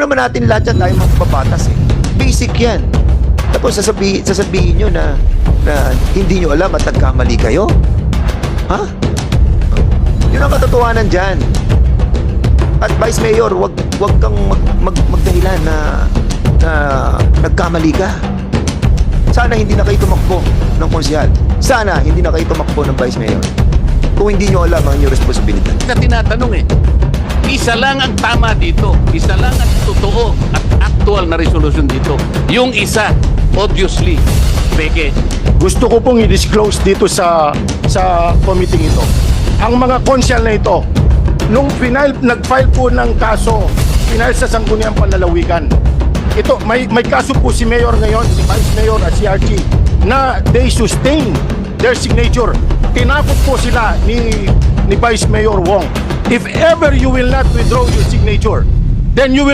naman natin lahat yan, tayo mga kababatas eh. Basic yan. Tapos sasabihin, sasabihin nyo na, na hindi nyo alam at nagkamali kayo? Ha? Yun ang katotohanan dyan. At Vice Mayor, wag wag kang mag, mag, magdahilan na na nagkamali ka. Sana hindi na kayo tumakbo ng konsyal. Sana hindi na kayo tumakbo ng Vice Mayor. Kung hindi nyo alam ang inyong responsibilidad. na tinatanong eh. Isa lang ang tama dito. Isa lang ang totoo at actual na resolution dito. Yung isa, obviously, peke. Gusto ko pong i-disclose dito sa sa committee ito. Ang mga konsyal na ito, nung final, nag-file po ng kaso, final sa Sangguniang Panlalawigan, ito, may, may kaso po si Mayor ngayon, si Vice Mayor at si Archie, na they sustain their signature. Tinakot po sila ni, ni Vice Mayor Wong. If ever you will not withdraw your signature, then you will